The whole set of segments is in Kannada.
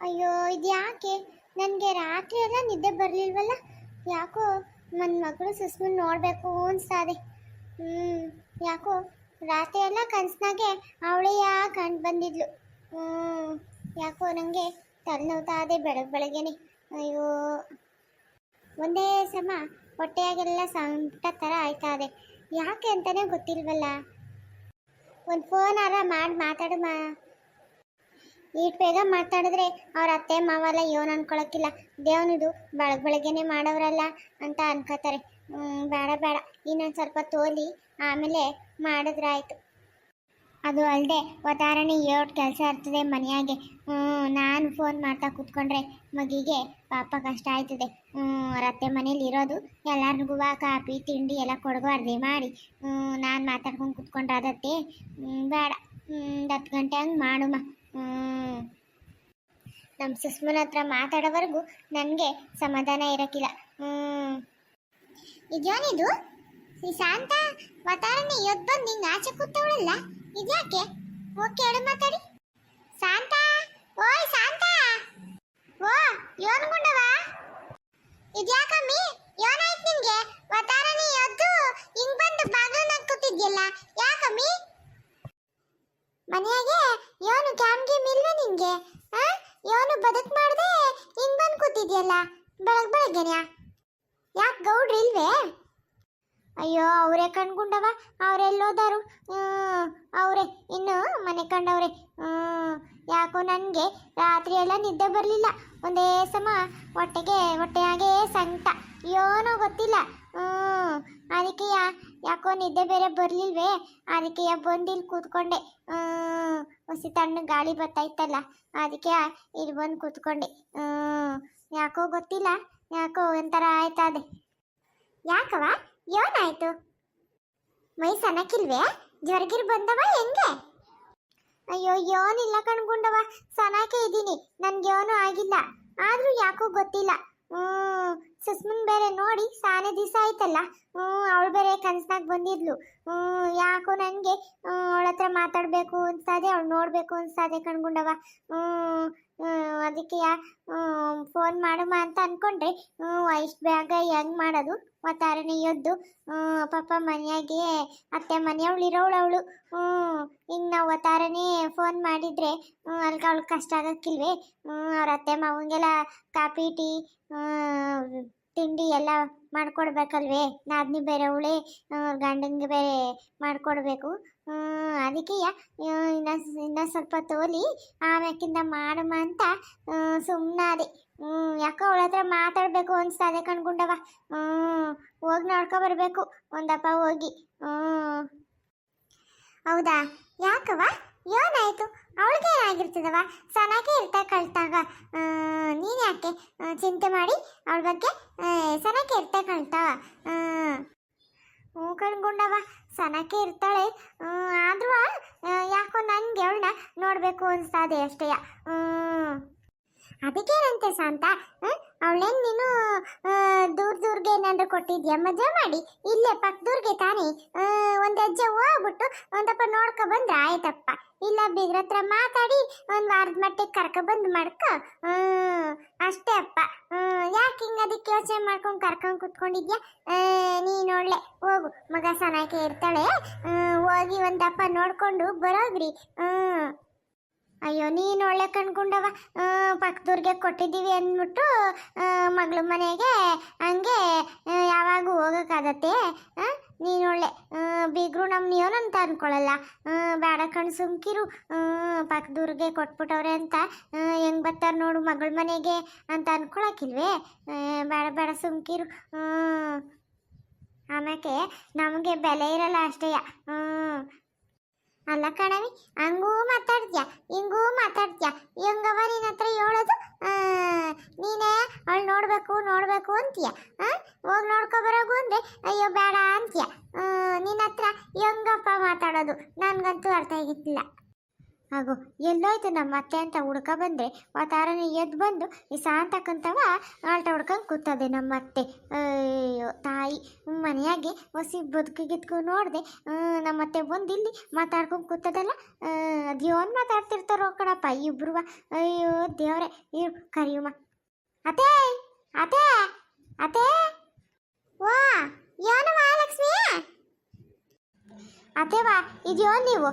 ಅಯ್ಯೋ, ಇದ್ಯಾಕೆ? ನನಗೆ ರಾತ್ರಿ ಎಲ್ಲ ನಿದ್ದೆ ಬರಲಿಲ್ವಲ್ಲ? ಯಾಕೋ ನನ್ನ ಮಗಳು ಸುಸ್ಮನ್ ನೋಡಬೇಕು ಅನ್ಸ್ತಾದೆ. ಹ್ಞೂ ಯಾಕೋ ರಾತ್ರಿ ಎಲ್ಲ ಕನಸಿನಾಗೆ ಅವಳೇ ಯಾಕೆ ಕಂಡು ಬಂದಿದ್ಲು. ಹ್ಞೂ ಯಾಕೋ ನನಗೆ ತಲೆನೋತಾದೆ ಬೆಳಗ್ಗೆ ಬೆಳಗ್ಗೆನೆ. ಅಯ್ಯೋ. ಒಂದೇ ಸಮ ಹೊಟ್ಟೆಯಾಗೆಲ್ಲ ಸಂಕಟ ಥರ ಆಯ್ತಾ ಇದೆ. ಯಾಕೆ ಅಂತಲೇ ಗೊತ್ತಿಲ್ವಲ್ಲ? ಒಂದು ಫೋನಾರ ಮಾಡಿ ಮಾತಾಡು ಮಾ. ಈಟ್ ಬೇಗ ಮಾತಾಡಿದ್ರೆ ಅವ್ರ ಅತ್ತೆ ಮಾವಲ್ಲ ಏನು ಅನ್ಕೊಳಕ್ಕಿಲ್ಲ ದೇವನಿದು ಬೆಳಗ್ಗೆ ಬೆಳಗ್ಗೆನೆ ಮಾಡೋರಲ್ಲ ಅಂತ ಅನ್ಕೋತಾರೆ. ಬೇಡ ಬೇಡ. ಇನ್ನೊಂದು ಸ್ವಲ್ಪ ತೋಲಿ, ಆಮೇಲೆ ಮಾಡಿದ್ರಾಯ್ತು ಅದು ಅಲ್ಲದೆ ಉದಾಹರಣೆ ಏಟ್ ಕೆಲಸ ಇರ್ತದೆ ಮನೆಯಾಗೆ. ಹ್ಞೂ ನಾನು ಫೋನ್ ಮಾಡ್ತಾ ಕೂತ್ಕೊಂಡ್ರೆ ಮಗಿಗೆ ಪಾಪ ಕಷ್ಟ ಆಯ್ತದೆ. ಹ್ಞೂ ಅವ್ರ ಅತ್ತೆ ಮನೇಲಿ ಇರೋದು ಎಲ್ಲರಿಗೂ ಕಾಫಿ, ತಿಂಡಿ ಎಲ್ಲ ಕೊಡಬಾರ್ದೆ ಮಾಡಿ. ಹ್ಞೂ ನಾನು ಮಾತಾಡ್ಕೊಂಡು ಕೂತ್ಕೊಂಡ್ರೆ ಅದತ್ತೆ ಬೇಡ. ಒಂದು ಹತ್ತು ಗಂಟೆ ಹಂಗೆ ಮಾಡುಮ ಹ್ಞೂ ನಮ್ಮ ಸುಸ್ಮನ ಹತ್ರ ಮಾತಾಡೋವರೆಗೂ ನನಗೆ ಸಮಾಧಾನ ಇರೋಕ್ಕಿಲ್ಲ ಹ್ಞೂ ಇದ್ಯಾನಿದು? ಈ ಶಾಂತ ವಾತಾವರಣ ಇವತ್ತು ಬಂದು ಹಿಂಗೆ ಆಚೆ ಕೂತವಳಲ್ಲ? ಇದ್ಯಾಕೆ? ಓಕೆ ಹೇಳು ಮಾತಾಡಿ. ಶಾಂತ? ಓಯ್ ಶಾಂತ! ಓ ಯೋನ್ಗುಂಡವಾ ಇದ್ಯಾಕಮ್ಮಿ ಏನಾಯ್ತು ನಿನ್ಗೆ ವಾತಾವರಣ ಎದ್ದು ಹಿಂಗ್ ಬಂದು ಬಾಗಿಲನ್ನ ಕೂತಿದ್ಯಲ್ಲ ಯಾಕಮ್ಮಿ ಮನೆಯಾಗೆ ಯೋನು ಕ್ಯಾಮ್ಗೆ ಮಿಲ್ವೆ ನಿನ್ಗೆ ಆ ಯೋನು ಬದುಕ್ ಮಾಡ್ದೆ ಹಿಂಗ್ ಬಂದು ಕೂತಿದ್ಯಲ್ಲ ಬೆಳಗ್ ಬೆಳಗ್ಗೆನ್ಯಾ ಯಾಕೆ ಗೌಡ್ರು ಇಲ್ವೇ ಅಯ್ಯೋ ಅವರೇ ಕಣ್ಗುಂಡವ ಅವರೆಲ್ಲೋದಾರು ಅವರೇ ಇನ್ನು ಮನೆ ಕಂಡವ್ರೆ ಹ್ಮ್, ಯಾಕೋ ನನಗೆ ರಾತ್ರಿ ಎಲ್ಲ ನಿದ್ದೆ ಬರಲಿಲ್ಲ. ಒಂದೇ ಸಮ ಹೊಟ್ಟೆಗೆ, ಹೊಟ್ಟೆಯಾಗೆ ಸಂಕಟ. ಏನೋ ಗೊತ್ತಿಲ್ಲ. ಹ್ಞೂ ಅದಕ್ಕೆ ಯಾ- ಯಾಕೋ ನಿದ್ದೆ ಬೇರೆ ಬರಲಿಲ್ವೇ? ಅದಕ್ಕೆ ಬಂದು ಇಲ್ಲಿ ಕೂತ್ಕೊಂಡೆ. ಹ್ಞೂ ಹೊಸಿ ತಣ್ಣ ಗಾಳಿ ಬರ್ತಾಯಿತ್ತಲ್ಲ ಅದಕ್ಕೆ ಇಲ್ಲಿ ಬಂದು ಕೂತ್ಕೊಂಡೆ. ಹ್ಞೂ ಯಾಕೋ ಗೊತ್ತಿಲ್ಲ. ಯಾಕೋ ಒಂಥರ ಆಯ್ತದೆ. ಯಾಕವ ಏನಾಯ್ತು? ಮೈ ಸನಕಿಲ್ವೇ ಜ್ವರಗಿರ್ ಬಂದವ ಹೆಂಗೆ? ಅಯ್ಯೋ ಯೋನಿಲ್ಲ ಕಣ್ಗುಂಡವ ಸನಾಕೆ ಇದ್ದೀನಿ. ನನ್ಗೆ ಯೋನು ಆಗಿಲ್ಲ. ಆದ್ರೂ ಯಾಕೋ ಗೊತ್ತಿಲ್ಲ. ಹ್ಮ್ ಸುಸ್ಮನ್ ಬೇರೆ ನೋಡಿ ಸಾನೆ ದಿವಸ ಆಯ್ತಲ್ಲ. ಹ್ಮ್ ಅವಳು ಬೇರೆ ಕನ್ಸ್ನಾಗ ಬಂದಿದ್ಲು. ಹ್ಮ್ ಯಾಕೋ ನನಗೆ ಅವಳ ಹತ್ರ ಮಾತಾಡಬೇಕು ಅನ್ಸ್ತಾದೆ ಅವಳು ನೋಡಬೇಕು ಅನ್ಸ್ತಾದೆ ಕಣ್ಗುಂಡವ ಹ್ಮ್, ಅದಕ್ಕೆ ಫೋನ್ ಮಾಡುಮ ಅಂತ ಅನ್ಕೊಂಡ್ರೆ ಇಷ್ಟು ಬೇಗ ಹೆಂಗ್ ಮಾಡೋದು? ಹ್ಮ್, ಪಾಪ ಮನೆಯಾಗೆ ಅತ್ತೆ ಮನೆಯವಳು ಅವಳು. ಹ್ಞೂ ಹಿಂಗೆ ನಾವು ಒತ್ತಾರನೇ ಫೋನ್ ಮಾಡಿದರೆ ಅಲ್ಗೆ ಅವಳು ಕಷ್ಟ ಆಗಕ್ಕಿಲ್ವೇ? ಅವ್ರ ಅತ್ತೆ ಮಾವಂಗೆಲ್ಲ ಕಾಫಿ ಟೀ ತಿಂಡಿ ಎಲ್ಲ ಮಾಡ್ಕೊಡ್ಬೇಕಲ್ವೇ? ನಾದ್ನಿ ಬೇರೆ ಅವಳೇ ಗಂಡಂಗೆ ಬೇರೆ ಮಾಡಿಕೊಡ್ಬೇಕು. ಅದಕ್ಕೆ ಇನ್ನ ಇನ್ನ ಸ್ವಲ್ಪ ತೋಲಿ, ಆಮ್ಯಾಕಿಂದ ಮಾಡಮ್ಮ ಅಂತ ಸುಮ್ಮನಾದೆ ಹ್ಞೂ ಯಾಕೋ ಅವಳ ಹತ್ರ ಮಾತಾಡಬೇಕು ಅನಿಸ್ತದೆ ಕಣ್ಗುಂಡವ ಹ್ಞೂ ಹೋಗಿ ನೋಡ್ಕೊ ಬರಬೇಕು. ಒಂದಪ್ಪ ಹೋಗಿ. ಹ್ಞೂ ಹೌದಾ? ಯಾಕವ ಏನಾಯ್ತು? ಅವಳಿಗೆ ಏನಾಗಿರ್ತದವ ಸನಾಗೆ ಇರ್ತಾ ಕಳ್ತಾಗ. ನೀನು ಯಾಕೆ ಚಿಂತೆ ಮಾಡಿ? ಅವಳ ಬಗ್ಗೆ ಸನಾಗೆ ಇರ್ತಾ ಕಳ್ತಾವ. ಹ್ಞೂ ಕಣ್ಗುಂಡವ ಸನಕ್ಕೆ ಇರ್ತಾಳೆ. ಆದ್ರೂ ಯಾಕೋ ನನಗೆ ಅವಳನ್ನ ನೋಡಬೇಕು ಅನ್ಸ್ತಾದೆ ಅಷ್ಟೇ. ಹ್ಞೂ ಅದಕ್ಕೇನಂತೆ ಶಾಂತ? ಅವಳೇನು ನೀನು ದೂರ ದೂರ್ಗೆ ಏನಾದ್ರು ಕೊಟ್ಟಿದ್ಯಾ? ಮದುವೆ ಮಾಡಿ. ಇಲ್ಲೇ ಪಕ್ಕದೂರ್ಗೆ ತಾನೇ. ಒಂದು ಹೆಜ್ಜೆ ಹೋಗ್ಬಿಟ್ಟು ಒಂದಪ್ಪ ನೋಡ್ಕೊ ಬಂದ್ರೆ ಆಯ್ತಪ್ಪ. ಇಲ್ಲ ಬೀಗ್ರ ಹತ್ರ ಮಾತಾಡಿ ಒಂದು ವಾರದ ಮಟ್ಟಿಗೆ ಕರ್ಕೊ ಬಂದು ಮಾಡ್ಕ. ಅಷ್ಟೇ ಅಪ್ಪ. ಯಾಕೆ ಹಿಂಗೆ ಅದಕ್ಕೆ ಯೋಚನೆ ಮಾಡ್ಕೊಂಡು ಕರ್ಕೊಂಡು ಕುತ್ಕೊಂಡಿದ್ಯಾ? ನೀನು ಒಳ್ಳೆ, ಹೋಗು. ಮಗ ಸನಾಕೆ ಇರ್ತಾಳೆ. ಹೋಗಿ ಒಂದಪ್ಪ ನೋಡ್ಕೊಂಡು ಬರೋಗ್ರಿ. ಅಯ್ಯೋ, ನೀನು ಒಳ್ಳೆ ಕಣ್ಗುಂಡವ. ಪಕ್ಕದೂರ್ಗೆ ಕೊಟ್ಟಿದ್ದೀವಿ ಅಂದ್ಬಿಟ್ಟು ಮಗಳ ಮನೆಗೆ ಹಂಗೆ ಯಾವಾಗ ಹೋಗೋಕ್ಕಾಗತ್ತೆ. ನೀನು ಒಳ್ಳೆ ಬೀಗರು ನಮ್ಮ ಏನಂತ ಅಂದ್ಕೊಳ್ಳಲ್ಲ ಬೇಡ ಕಣ್ ಸುಮ್ಕಿರು. ಪಕ್ಕದೂರ್ಗೆ ಕೊಟ್ಬಿಟ್ಟವ್ರೆ ಅಂತ ಹೆಂಗೆ ಬರ್ತಾರೆ ನೋಡು ಮಗಳ ಮನೆಗೆ ಅಂತ ಅನ್ಕೊಳಕಿಲ್ವೇ ಬೇಡ ಬೇಡ ಸುಮ್ಕಿರು. ಆಮ್ಯಾಕೆ ನಮಗೆ ಬೆಲೆ ಇರಲ್ಲ ಅಷ್ಟೇಯ ಹ್ಞೂ ಅಲ್ಲ ಕಣವಿ, ಹಂಗೂ ಮಾತಾಡ್ತೀಯ, ಹಿಂಗೂ ಮಾತಾಡ್ತೀಯ? ಹೆಂಗವ ನಿನ್ನ ಹತ್ರ ಹೇಳೋದು? ನೀನೇ ಅವಳು ನೋಡಬೇಕು ನೋಡಬೇಕು ಅಂತೀಯ? ಹೋಗಿ ನೋಡ್ಕೊ ಬರೋಗು ಅಂದ್ರೆ ಅಯ್ಯೋ ಬೇಡ ಅಂತೀಯ? ನಿನ್ನ ಹತ್ರ ಹೆಂಗಪ್ಪ ಮಾತಾಡೋದು? ನನಗಂತೂ ಅರ್ಥ ಆಗಿತ್ತಿಲ್ಲ ಹಾಗೂ ಎಲ್ಲೋಯ್ತು ನಮ್ಮ ಅತ್ತೆ ಅಂತ ಹುಡ್ಕ ಬಂದ್ರೆ ವಾತಾರನೆ ಎದ್ದು ಬಂದು ಈ ಸಾಂತಕ್ಕಂಥವ ಆಲ್ಟ ಹೊಡ್ಕೊಂಡು ಕೂತದೆ ನಮ್ಮ ಅತ್ತೆ. ಅಯ್ಯೋ ತಾಯಿ, ಮನೆಯಾಗೆ ಹೊಸಿ ಬದುಕಿಗಿದ್ಕು ನೋಡಿದೆ ನಮ್ಮ ಅತ್ತೆ ಬಂದು ಇಲ್ಲಿ ಮಾತಾಡ್ಕೊಂಡು ಕೂತದಲ್ಲ ಅದ್ಯೋನ್ ಮಾತಾಡ್ತಿರ್ತಾರೋ ಕಣಪ್ಪ, ಇಬ್ರು ಅಯ್ಯೋ ದೇವ್ರೆ, ಇರು ಕರಿಯುಮ್ಮ ಅತ್ತೆ ಅತ್ತೆ ಅತ್ತೆ. ವಾ ಯಾನ ಮಹಾಲಕ್ಷ್ಮಿ ಅತ್ತೆವಾ ಇದೆಯೋ ನೀವು?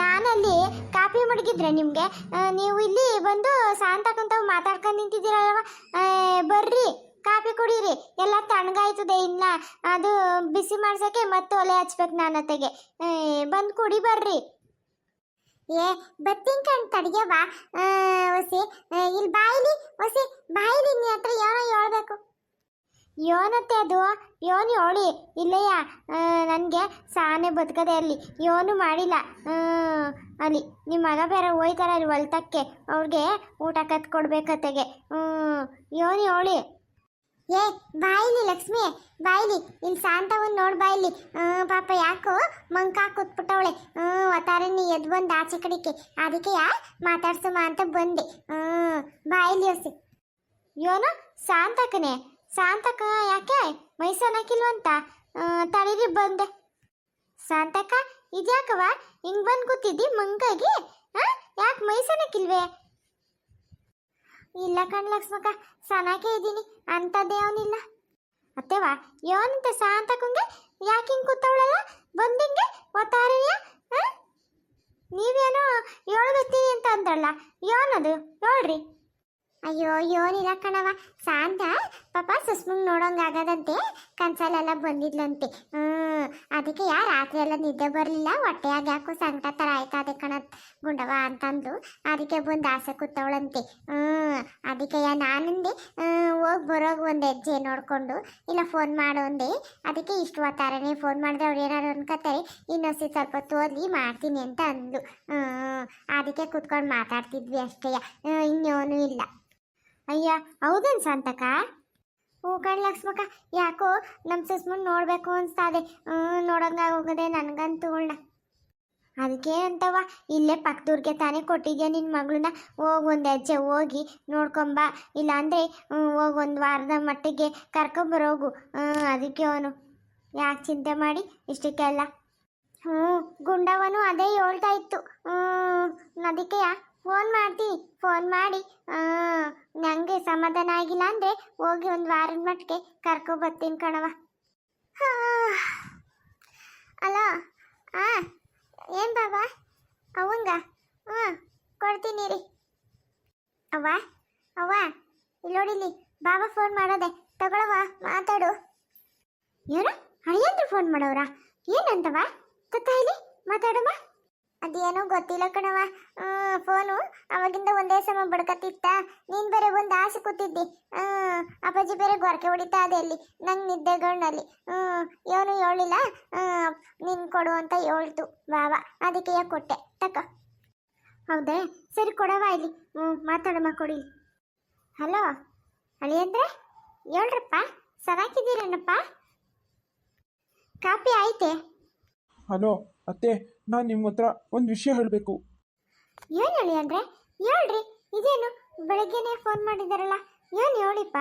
ನಾನಲ್ಲಿ ಕಾಪಿ ಮಡಗಿದ್ರೆ ನಿಮಗೆ ನೀವು ಇಲ್ಲಿ ಬಂದು ಸಾಂತಕ್ಕಂತ ಮಾತಾಡ್ಕೊಂಡು ನಿಂತಿದ್ದೀರಲ್ವ? ಬರ್ರಿ ಕಾಪಿ ಕುಡೀರಿ. ಎಲ್ಲ ತಣ್ಣಗಾಯ್ತದೆ ಇನ್ನ. ಅದು ಬಿಸಿ ಮಾಡ್ಸೋಕ್ಕೆ ಮತ್ತೆ ಒಲೆ ಹಚ್ಬೇಕು ನಾನು ಅತ್ತೆಗೆ ಬಂದು ಕುಡಿ ಬರ್ರಿ. ಏ, ಬತ್ತಿನ ಕಣ್ ತಡಿಯವ ಹೊಸಿ ಇಲ್ಲಿ ಬಾಯಿಲಿ ಹೊಸಿ ಬಾಯಿಲಿ ನೀ ಹತ್ರ ಏನೋ ಹೇಳ್ಬೇಕು. ಯೋನತ್ತೆ ಅದು. ಯೋನು ಹೇಳಿ ಇಲ್ಲಯ್ಯ ನನಗೆ ಸಾನೆ ಬದುಕದೆ ಅಲ್ಲಿ. ಯೋನು ಮಾಡಿಲ್ಲ ಅಲ್ಲಿ. ನಿಮ್ಮ ಮಗ ಬೇರೆ ಹೋಯ್ತಾರೆ ಅಲ್ಲಿ ಹೊಲ್ತಕ್ಕೆ. ಅವ್ರಿಗೆ ಊಟ ಕತ್ ಕೊಡ್ಬೇಕತ್ತೆಗೆ ಹ್ಞೂ. ಯೋನು ಹೇಳಿ ಏ, ಬಾಯಿಲಿ ಲಕ್ಷ್ಮಿ, ಬಾಯಿಲಿ. ಇಲ್ಲಿ ಶಾಂತವನ್ ನೋಡ್ ಬಾಯಿಲಿ. ಪಾಪ ಯಾಕೋ ಮಂಕ ಕೂತ್ಬಿಟ್ಟವಳೆ. ಒತ್ತಾರೆ ನೀ ಎದ್ದು ಬಂದು ಆಚೆ ಕಡೆಗೆ. ಅದಕ್ಕೆ ಯಾ, ಮಾತಾಡ್ಸಮ್ಮ ಅಂತ ಬಂದೆ. ಹ್ಞೂ ಬಾಯಿಲಿ ಯೋಸಿ ಯೋನು ಶಾಂತಕನೇ ಶಾಂತಕ ಯಾಕೆ? ಮೈಸನ್ ಹಾಕಿಲ್ವಂತ ತಡೀರಿ ಬಂದೆ. ಸಾಂತಕ ಇದ್ಯಾಕವ ಹಿಂಗ್ ಬಂದು ಕೂತಿದ್ದಿ ಮಂಗಾಗಿ ಯಾಕೆ ಮೈಸನ್ ಹಾಕಿಲ್ವೇ ಇಲ್ಲ ಕಣ್ ಲಕ್ಷ್ಮಕ್ಕ ಸನಾಕೆ ಇದ್ದೀನಿ. ಅಂಥದ್ದೇವನಿಲ್ಲ ಅತ್ತೆವಾ ಯೋನಂತೆ ಸಾಂತಕಂಗೆ? ಯಾಕೆ ಹಿಂಗೆ ಕೂತವಳಲ್ಲ? ಬಂದಿಂಗೆ? ಹಾ ನೀವೇನೋ ಹೇಳ್ಬೇತೀನಿ ಅಂತ ಅಂದ್ರಲ್ಲ ಯೋನದು ಹೇಳ್ರಿ. ಅಯ್ಯೋ ಅಯ್ಯೋ ಯೋನಿಲ್ಲ ಕಣವ ಸಾಂತ, ಪಾಪ ಸುಸ್ಮಂಗ್ ನೋಡೋಂಗಾಗದಂತೆ ಕನ್ಸಲೆಲ್ಲ ಬಂದಿದ್ಲಂತೆ. ಹ್ಮ್, ಅದಕ್ಕೆ ಯಾ ರಾತ್ರಿ ಎಲ್ಲ ನಿದ್ದೆ ಬರಲಿಲ್ಲ ಹೊಟ್ಟೆಯಾಗ ಯಾಕೋ ಸಂಕಟ ಥರ ಆಯ್ತದೆ ಕಣ ಗುಂಡವ ಅಂತಂದು. ಅದಕ್ಕೆ ಬಂದು ಆಸೆ ಕೂತವಳಂತೆ. ಹ್ಮ್, ಅದಕ್ಕೆ ಯಾ ನಾನಂದೆ ಹೋಗಿ ಬರೋಗ ಒಂದು ಹೆಜ್ಜೆ ನೋಡಿಕೊಂಡು, ಇಲ್ಲ ಫೋನ್ ಮಾಡೋಂದೆ ಅಂದೆ. ಅದಕ್ಕೆ ಇಷ್ಟು ಹೊತ್ತಾರನೆ ಫೋನ್ ಮಾಡಿದ್ರೆ ಅವ್ರು ಏನಾರು ಅನ್ಕೋತಾರೆ ಇನ್ನೊಂದ್ಸಿ ಸ್ವಲ್ಪ ಹೊತ್ತು ಓದ್ಲಿ ಮಾಡ್ತೀನಿ ಅಂತ ಅಂದ್ಲು. ಹ್ಮ್, ಅದಕ್ಕೆ ಕೂತ್ಕೊಂಡು ಮಾತಾಡ್ತಿದ್ವಿ ಅಷ್ಟೇ ಇನ್ನೇನು ಇಲ್ಲ. ಅಯ್ಯ, ಹೌದೇನು ಸಾಂತಕ ಹ್ಞೂ ಕಣ್ ಲಕ್ಷ್ಮಕ್ಕ, ಯಾಕೋ ನಮ್ಮ ಸುಸ್ಮನ್ ನೋಡಬೇಕು ಅನಿಸ್ತಾದೆ. ಹೋಗದೆ ನನಗಂತೂ ಉಳ್ಳ ಅದಕ್ಕೆ ಅಂತವ ಇಲ್ಲೇ ಪಕ್ಕದೂರ್ಗೆ ತಾನೇ ಕೊಟ್ಟಿದ್ಯಾ ನಿನ್ನ ಮಗಳನ್ನ? ಹೋಗಿ ಒಂದು ಹೆಜ್ಜೆ ಹೋಗಿ ನೋಡ್ಕೊಂಬ. ಇಲ್ಲಾಂದರೆ ಹೋಗಿ ಒಂದು ವಾರದ ಮಟ್ಟಿಗೆ ಕರ್ಕೊಂಬರೋಗು ಅದಕ್ಕೆ ಅವನು. ಯಾಕೆ ಚಿಂತೆ ಮಾಡಿ ಇಷ್ಟಕ್ಕೆಲ್ಲ? ಹ್ಞೂ ಗುಂಡವನು ಅದೇ ಹೇಳ್ತಾ ಇತ್ತು. ಅದಕ್ಕೆ ಫೋನ್ ಮಾಡ್ತಿ ಫೋನ್ ಮಾಡಿ ನನಗೆ ಸಮಾಧಾನ ಆಗಿಲ್ಲ ಅಂದರೆ ಹೋಗಿ ಒಂದು ವಾರದ ಮಟ್ಟಿಗೆ ಕರ್ಕೊ ಬರ್ತೀನಿ ಕಣವ ಅಲೋ, ಆ, ಏನು ಬಾಬಾ? ಅವಂಗ? ಹ್ಞೂ, ಕೊಡ್ತೀನಿ ರೀ ಅವ್ವ ಅವ್ವ ಇಲ್ಲೋಡಿಲಿ ಬಾಬಾ ಫೋನ್ ಮಾಡೋದೆ. ತಗೊಳವ ಮಾತಾಡು. ಏನು ಅಳಿಯಂದ್ರೆ ಫೋನ್ ಮಾಡೋರ ಏನಂತವ ತತ್ತ ಮಾತಾಡಮ್ಮ. ಅದೇನೋ ಗೊತ್ತಿಲ್ಲ ಕಣವ ಫೋನು ಅವಾಗಿಂದ ಒಂದೇ ಸಮ ಬಡ್ಕತ್ತಿತ್ತ ನೀನ್ ಬೇರೆ ಒಂದು ಆಸೆ ಕೂತಿದ್ದಿ. ಅಪ್ಪಾಜಿ ಬೇರೆ ಗೊರಕೆ ಹೊಡಿತಾ ಅದೆ ಅಲ್ಲಿ, ನಂಗೆ ನಿದ್ದೆಗಳ್ನಲ್ಲಿ. ಹ್ಮ್ ಏನು ಹೇಳಿಲ್ಲ ನೀನ್ ಕೊಡು ಅಂತ ಹೇಳ್ತು ಬಾವ ಅದಕ್ಕೆ ಯಾಕೆ ಕೊಟ್ಟೆ? ತಕ. ಹೌದೇ? ಸರಿ ಕೊಡವ ಇಲ್ಲಿ. ಹ್ಞೂ, ಮಾತಾಡಮ್ಮ ಕೊಡಿ. ಹಲೋ? ಅಳಿಯಂದ್ರೆ? ಹೇಳ್ರಪ್ಪ. ಸರಾಕಿದ್ದೀರೇನಪ್ಪ? ಕಾಪಿ ಆಯ್ತೆ? ಹಲೋ, ಅತ್ತೆ ನಾನು ನಿಮ್ಮ ಹತ್ರ ಒಂದು ವಿಷಯ ಹೇಳಬೇಕು. ಏನು ಹೇಳಿ ಅಂದ್ರೆ? ಹೇಳ್ರಿ. ಇದೇನು? ಬೆಳಗ್ಗೆನೆ ಫೋನ್ ಮಾಡಿದಾರಲ್ಲ. ಏನು ಹೇಳಿಪ್ಪ?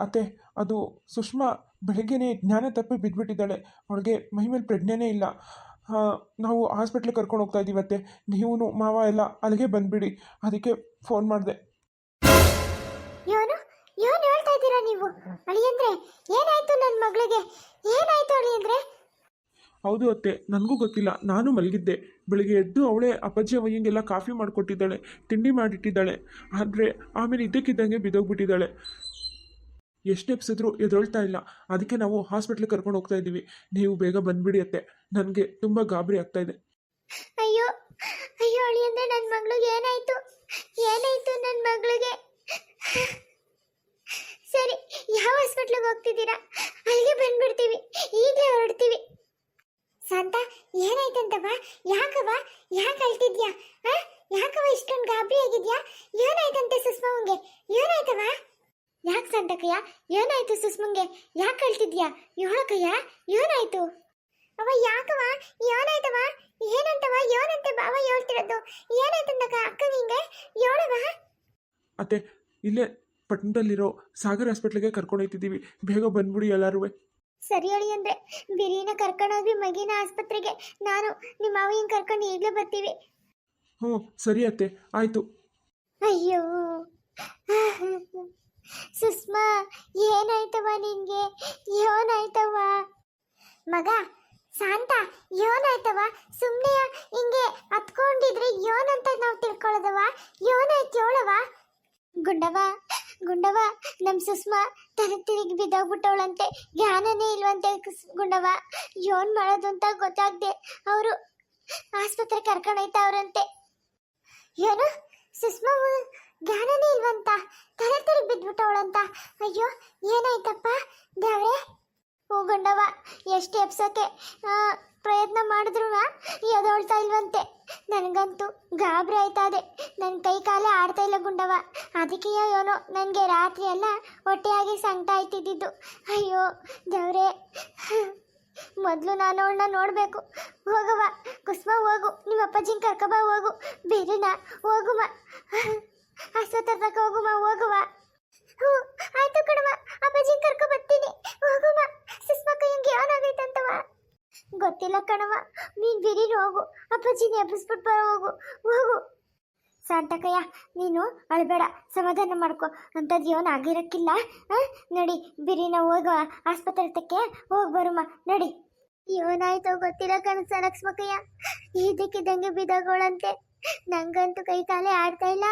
ಅತ್ತೆ ಅದು ಸುಷ್ಮಾ ಬೆಳಗ್ಗೆನೇ ಜ್ಞಾನ ತಪ್ಪಿ ಬಿದ್ದುಬಿಟ್ಟಿದ್ದಾಳೆ ಅವಳಿಗೆ ಮೈ ಮೇಲೆ ಪ್ರಜ್ಞೆನೇ ಇಲ್ಲ. ನಾವು ಹಾಸ್ಪಿಟ್ಲಿಗೆ ಕರ್ಕೊಂಡು ಹೋಗ್ತಾ ಇದ್ದೀವಿ ಅತ್ತೆ. ನೀವು ಮಾವ ಎಲ್ಲ ಅಲ್ಲಿಗೆ ಬಂದ್ಬಿಡಿ. ಅದಕ್ಕೆ ಫೋನ್ ಮಾಡಿದೆ. ಏನು? ಏನು ಹೇಳ್ತಾ ಇದ್ದೀರಾ ನೀವು? ಅಳಿಯಂದ್ರೆ ಏನಾಯ್ತು ನನ್ನ ಮಗಳಿಗೆ? ಏನಾಯ್ತು ಅಳಿಯಂದ್ರೆ ಹೌದು ಅತ್ತೆ, ನನಗೂ ಗೊತ್ತಿಲ್ಲ. ನಾನು ಮಲಗಿದ್ದೆ. ಬೆಳಿಗ್ಗೆ ಎದ್ದು ಅವಳೇ ಅಪ್ಪಾಜಿ ಅವಯ್ಯಂಗೆಲ್ಲ ಕಾಫಿ ಮಾಡಿಕೊಟ್ಟಿದ್ದಾಳೆ, ತಿಂಡಿ ಮಾಡಿಟ್ಟಿದ್ದಾಳೆ. ಆದರೆ ಆಮೇಲೆ ಇದ್ದಕ್ಕಿದ್ದಂಗೆ ಬಿದ್ದೋಗ್ಬಿಟ್ಟಿದ್ದಾಳೆ. ಎಷ್ಟು ಎಪ್ಸಿದ್ರು ಎದೊಳ್ತಾ ಇಲ್ಲ. ಅದಕ್ಕೆ ನಾವು ಹಾಸ್ಪಿಟ್ಲಿಗೆ ಕರ್ಕೊಂಡು ಹೋಗ್ತಾ ಇದ್ದೀವಿ. ನೀವು ಬೇಗ ಬಂದ್ಬಿಡಿ ಅತ್ತೆ. ನನಗೆ ತುಂಬ ಗಾಬರಿ ಆಗ್ತಾ ಇದೆ. ಅಯ್ಯೋ ಅಯ್ಯೋ ಅಳಿಯಂದ್ರೆ ನನ್ನ ಮಗಳಿಗೆ ಏನಾಯ್ತು? ಏನಾಯ್ತು ನನ್ನ ಮಗಳಿಗೆ? ಸರಿ, ಯಾವ ಹಾಸ್ಪಿಟ್ಲಿಗೆ ಹೋಗ್ತಿದ್ದೀರಾ? ಅಲ್ಲಿಗೆ ಬಂದ್ಬಿಡ್ತೀವಿ. ಈಗಲೇ ಹೊರಡ್ತೀವಿ. ಸಂತ ಏನಾಯ್ತಂತವ ಯಾಕವ ಯಾಕೆ ಅಳ್ತಿದ್ಯಾ? ಆ? ಯಾಕವ ಇಷ್ಟೊಂದು ಗಾಬರಿ ಆಗಿದ್ಯಾ? ಏನಾಯ್ತಂತೆ ಸುಷ್ಮಂಗೆ ಏನಾಯ್ತವ ಯಾಕೆ ಸಂತಕಯ್ಯ? ಏನಾಯ್ತು ಸುಸ್ಮಂಗೆ ಯಾಕೆ ಅಳ್ತಿದ್ಯಾ? ಹೇಳಕಯ್ಯ ಏನಾಯ್ತು? ಅವ ಯಾಕವ ಏನಾಯ್ತವ ಏನಂತವ ಏನಂತೆ ಬಾವ ಹೇಳ್ತಿರೋದು? ಏನಾಯ್ತಂದಕ್ಕ ಅಕ್ಕ ನಿಂಗೆ ಹೇಳವ ಅತ್ತೆ, ಇಲ್ಲೇ ಪಟ್ಟಣದಲ್ಲಿರೋ ಸಾಗರ್ ಹಾಸ್ಪಿಟ್ಲಿಗೆ ಕರ್ಕೊಂಡು ಹೋಗ್ತಿದ್ದೀವಿ ಬೇಗ ಬಂದ್ಬಿಡಿ ಎಲ್ಲರೂ ಸರಿ ಹೇಳಿ ಅಂದ್ರೆ ಬಿರಿನ ಕರ್ಕೊಂಡೋದ್ವಿ ಮಗಿನ ಆಸ್ಪತ್ರೆಗೆ. ನಾನು ನಿಮ್ಮ ಮಾವಿನ ಕರ್ಕೊಂಡು ಈಗಲೇ ಬರ್ತೀವಿ. ಹ್ಞೂ ಸರಿ ಅತ್ತೆ ಆಯಿತು. ಅಯ್ಯೋ. ಸುಷ್ಮಾ ಏನಾಯ್ತವ ನಿನ್ಗೆ? ಏನಾಯ್ತವ ಮಗ ಶಾಂತ ಏನಾಯ್ತವ ಸುಮ್ಮನೆ ಹಿಂಗೆ ಹತ್ಕೊಂಡಿದ್ರೆ ಏನಂತ ನಾವು ತಿಳ್ಕೊಳ್ಳೋದವ ಏನಾಯ್ತು ಹೇಳವ ಗುಂಡವ ಗುಂಡವ ನಮ್ಮ ಸುಷ್ಮಾ ತಲೆ ತಿರುಗಿ ಬಿದ್ದೋಗ್ಬಿಟ್ಟವಳಂತೆ. ಜ್ಞಾನನೇ ಇಲ್ವಂತೆ ಗುಂಡವ ಏನ್ ಮಾಡೋದು ಅಂತ ಗೊತ್ತಾಗ್ದೆ ಅವರು ಆಸ್ಪತ್ರೆ ಕರ್ಕೊಂಡು ಅವರಂತೆ ಏನು? ಸುಷ್ಮಾ ಜ್ಞಾನನೇ ಇಲ್ವಂತ. ತಲೆ ತಿರುಗಿ ಬಿದ್ಬಿಟ್ಟವಳಂತ. ಅಯ್ಯೋ, ಏನಾಯ್ತಪ್ಪ ದೇವ್ರೆ? ಹೂಗೊಂಡವ ಎಷ್ಟು ಎಪ್ಸೋಕೆ ಪ್ರಯತ್ನ ಮಾಡಿದ್ರು ಎದೊಳ್ತಾ ಇಲ್ವಂತೆ. ನನಗಂತೂ ಗಾಬರಿ ಆಯ್ತಾ ಅದೇ ನನ್ನ ಕೈ ಕಾಲೇ ಆಡ್ತಾ ಇಲ್ಲ ಗುಂಡವ. ಅದಕ್ಕೆ ಏನೋ ನನಗೆ ರಾತ್ರಿ ಎಲ್ಲ ಹೊಟ್ಟೆಯಾಗಿ ಸಂಕಟ ಆಯ್ತಿದ್ದಿದ್ದು. ಅಯ್ಯೋ, ದೇವ್ರೆ. ಮೊದಲು ನಾನು ಅವಳನ್ನ ನೋಡಬೇಕು. ಹೋಗವ ಕುಸ್ಮ ಹೋಗು, ನಿಮ್ಮ ಅಪ್ಪಾಜಿನ ಕರ್ಕಬ ಹೋಗು, ಬೇರೆನಾ ಹೋಗುಮ. ಆಸ್ಪತ್ರೆ ಹೋಗುಮ, ಹೋಗುವ. ಹ್ಞೂ ಆಯ್ತು ಕಣವ ಅಪ್ಪಾಜಿನ ಕರ್ಕೊ ಬರ್ತೀನಿ, ಹೋಗುಮ. ಸುಸ್ಮ ಹಿಂಗೆ ಏನಾಗೈತಂತವ ಗೊತ್ತಿಲ್ಲ ಕಣವ ನೀನ್ ಬಿರಿ ಹೋಗು. ಅಪ್ಪಾಜಿನ ಎಬ್ಬಿಸ್ಬಿಟ್ಟು ಬರೋ ಹೋಗು. ಹೋಗು. ಸಾಂತಕಯ್ಯ ನೀನು ಅಳಬೇಡ. ಸಮಾಧಾನ ಮಾಡ್ಕೊ. ಅಂತ ಜೀವನ ಆಗಿರಕ್ಕಿಲ್ಲ? ನಡಿ, ಬಿರಿನ ಹೋಗ. ಆಸ್ಪತ್ರೆ ತಕ್ಕೆ ಹೋಗಿ ಬರುಮ್ಮ ನಡಿ. ಏನಾಯ್ತೋ ಗೊತ್ತಿಲ್ಲ ಕಣಸ ಲಕ್ಷ್ಮಕಯ್ಯ ಇದಕ್ಕಿದ್ದಂಗೆ ಬಿದಗೋಳಂತೆ ನಂಗಂತೂ ಕೈ ಕಾಲೇ ಆಡ್ತಾ ಇಲ್ಲ.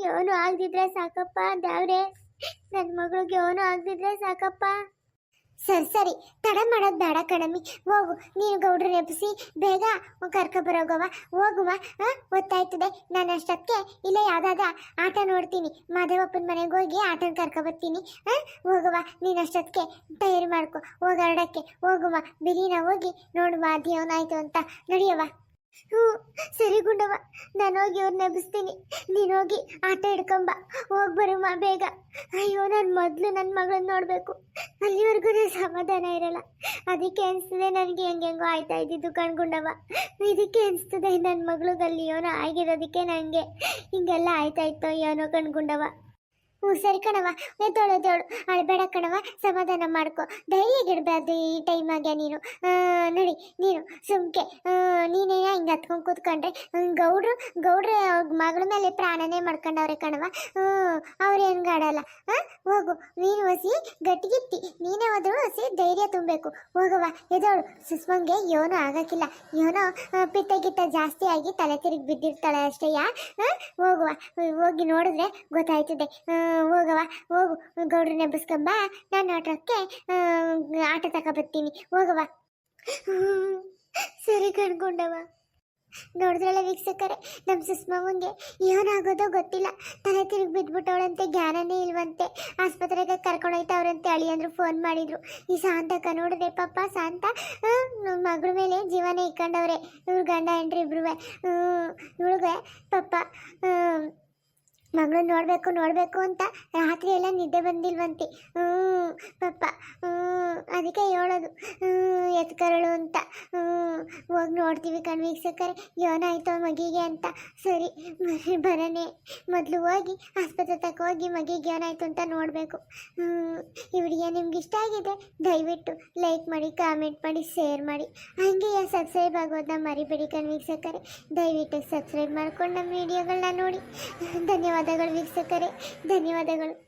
ಏನು ಆಗ್ದಿದ್ರೆ ಸಾಕಪ್ಪ, ದೇವ್ರೆ. ನನ್ನ ಮಗಳಿಗೆ ಏನು ಆಗದಿದ್ರೆ ಸಾಕಪ್ಪ. ಸರಿ ಸರಿ. ತಡ ಮಾಡೋದು ಬೇಡ ಕಣಮ್ಮಿ. ಹೋಗು. ನೀನು ಗೌಡ್ರ ನೆಪಿಸಿ ಬೇಗ ಕರ್ಕೊಬರೋಗವ ಹೋಗುವ ಗೊತ್ತಾಯ್ತದೆ. ನಾನು ಅಷ್ಟಕ್ಕೆ ಇಲ್ಲ ಯಾವ್ದಾದ ಆಟ ನೋಡ್ತೀನಿ. ಮಾದೇವಪ್ಪನ ಮನೆಗೆ ಹೋಗಿ ಆಟನ ಕರ್ಕೊಬರ್ತೀನಿ ಹೋಗುವ. ನೀನು ಅಷ್ಟಕ್ಕೆ ತಯಾರಿ ಮಾಡ್ಕೊ. ಹೋಗಾಡೋಕ್ಕೆ ಹೋಗುವ. ಬಿರಿನ ಹೋಗಿ ನೋಡುವ. ದೇವನಾಯ್ತು ಅಂತ. ನಡಿಯವ ಹ್ಞೂ, ಸರಿ ಗುಂಡವ ನಾನು ಹೋಗಿ ಅವ್ರನ್ನ ಎಬ್ಬಿಸ್ತೀನಿ ನೀನು ಹೋಗಿ ಆಟ ಹಿಡ್ಕೊಂಬ. ಹೋಗಿ ಬರುಮ್ಮ ಬೇಗ. ಅಯ್ಯೋ, ನಾನು ಮೊದಲು ನನ್ನ ಮಗಳನ್ನ ನೋಡಬೇಕು. ಅಲ್ಲಿವರೆಗೂ ಸಮಾಧಾನ ಇರಲ್ಲ. ಅದಕ್ಕೆ ಅನಿಸ್ತದೆ ನನಗೆ ಹೆಂಗೆಂಗೋ ಆಯ್ತಾ ಇದ್ದಿದ್ದು ಕಣ್ಗುಂಡವ ಇದಕ್ಕೆ ಅನಿಸ್ತದೆ ನನ್ನ ಮಗಳಿಗಲ್ಲಿ ಏನೋ ಆಗಿರೋದಕ್ಕೆ ನನಗೆ ಹಿಂಗೆಲ್ಲ ಆಯ್ತಾ ಇತ್ತೋ ಏನೋ ಕಣ್ಗುಂಡವ ಹ್ಞೂ, ಸರಿ ಕಣವ ಎದ್ದೋಳು ಎದ್ದೋಳು ಅಳಬೇಡ ಕಣವ ಸಮಾಧಾನ ಮಾಡ್ಕೊ. ಧೈರ್ಯಗಿಡ್ಬಾರ್ದು ಈ ಟೈಮಾಗೆ ನೀನು. ನೋಡಿ, ನೀನು ಸುಮ್ಕೆ. ನೀನೇನ ಹಿಂಗೆ ಹತ್ಕೊಂಡು ಕೂತ್ಕೊಂಡ್ರೆ ಗೌಡ್ರು, ಗೌಡ್ರ ಮಗಳ ಮೇಲೆ ಪ್ರಾಣನೇ ಮಾಡ್ಕೊಂಡವ್ರೆ ಕಣವ ಹ್ಞೂ ಅವ್ರು ಏನು ಆಡಲ್ಲ ಹಾಂ ಹೋಗು. ನೀನು ಹಸಿ ಗಟ್ಟಿಗಿತ್ತಿ. ನೀನೇ ಹೋದ್ರು ಹಸಿ ಧೈರ್ಯ ತುಂಬಬೇಕು. ಹೋಗವ ಎದೋಳು ಸುಸ್ಮಂಗೆ ಏನೂ ಆಗಕ್ಕಿಲ್ಲ. ಏನೋ ಪಿತ್ತ ಗಿತ್ತ ಜಾಸ್ತಿ ಆಗಿ ತಲೆ ತಿರುಗಿ ಬಿದ್ದಿರ್ತಾಳೆ ಅಷ್ಟೇ ಯಾ? ಹೋಗುವ. ಹೋಗಿ ನೋಡಿದ್ರೆ ಗೊತ್ತಾಯ್ತದೆ. ಹೋಗವ ಹೋಗು, ಗೌಡ್ರನ್ನ ಎಬ್ಬಿಸ್ಕೊಂಬ ನಾನು ಆಟೋಕ್ಕೆ ಆಟೋ ತಗೊಬರ್ತೀನಿ ಹೋಗವ ಸರಿ ಕಣ್ಕೊಂಡವ ನೋಡಿದ್ರಲ್ಲ ವೀಕ್ಷಕರೇ ನಮ್ಮ ಸುಷ್ಮವಂಗೆ ಏನಾಗೋದೋ ಗೊತ್ತಿಲ್ಲ. ತಲೆ ತಿರುಗಿ ಬಿದ್ಬಿಟ್ಟವಳಂತೆ, ಜ್ಞಾನನೇ ಇಲ್ವಂತೆ. ಆಸ್ಪತ್ರೆಗೆ ಕರ್ಕೊಂಡು ಹೋಯ್ತವ್ರಂತೆ ಅಳಿ ಅಂದ್ರು, ಫೋನ್ ಮಾಡಿದ್ರು. ಈ ಶಾಂತಕ್ಕ ನೋಡಿದೆ, ಪಾಪ ಶಾಂತ ಮಗಳ ಮೇಲೆ ಜೀವನ ಇಕ್ಕಂಡವ್ರೆ. ಇವ್ರ ಗಂಡ ಹೆಂಡ್ರಿ ಇಬ್ರು ಇವಳಿಗೆ ಪಾಪ ಮಗಳು ನೋಡಬೇಕು ನೋಡಬೇಕು ಅಂತ ರಾತ್ರಿ ಎಲ್ಲ ನಿದ್ದೆ ಬಂದಿಲ್ವಂತೆ. ಹ್ಞೂ ಪಾಪ ಹ್ಞೂ ಅದಕ್ಕೆ ಹೇಳೋದು. ಎತ್ಕರಳು ಅಂತ. ಹ್ಞೂ ಹೋಗಿ ನೋಡ್ತೀವಿ ಕಣ್ ವೀಕ್ಷಕರೇ ಏನಾಯ್ತು ಮಗಿಗೆ ಅಂತ. ಸರಿ, ಮರಿ ಬರನೆ. ಮೊದಲು ಹೋಗಿ ಆಸ್ಪತ್ರೆ ತಕ್ಕ ಹೋಗಿ ಮಗಿಗೆ ಏನಾಯ್ತು ಅಂತ ನೋಡಬೇಕು. ಈ ವಿಡಿಯೋ ನಿಮ್ಗೆ ಇಷ್ಟ ಆಗಿದೆ, ದಯವಿಟ್ಟು ಲೈಕ್ ಮಾಡಿ, ಕಾಮೆಂಟ್ ಮಾಡಿ, ಶೇರ್ ಮಾಡಿ. ಹಾಗೆ ಸಬ್ಸ್ಕ್ರೈಬ್ ಆಗೋದನ್ನ ಮರಿಬೇಡಿ ಕಣ್ ವೀಕ್ಷಕರೇ. ದಯವಿಟ್ಟು ಸಬ್ಸ್ಕ್ರೈಬ್ ಮಾಡ್ಕೊಂಡು ನಮ್ಮ ವಿಡಿಯೋಗಳನ್ನ ನೋಡಿ. ಧನ್ಯವಾದಗಳು ವೀಕ್ಷಕರೇ. ಧನ್ಯವಾದಗಳು.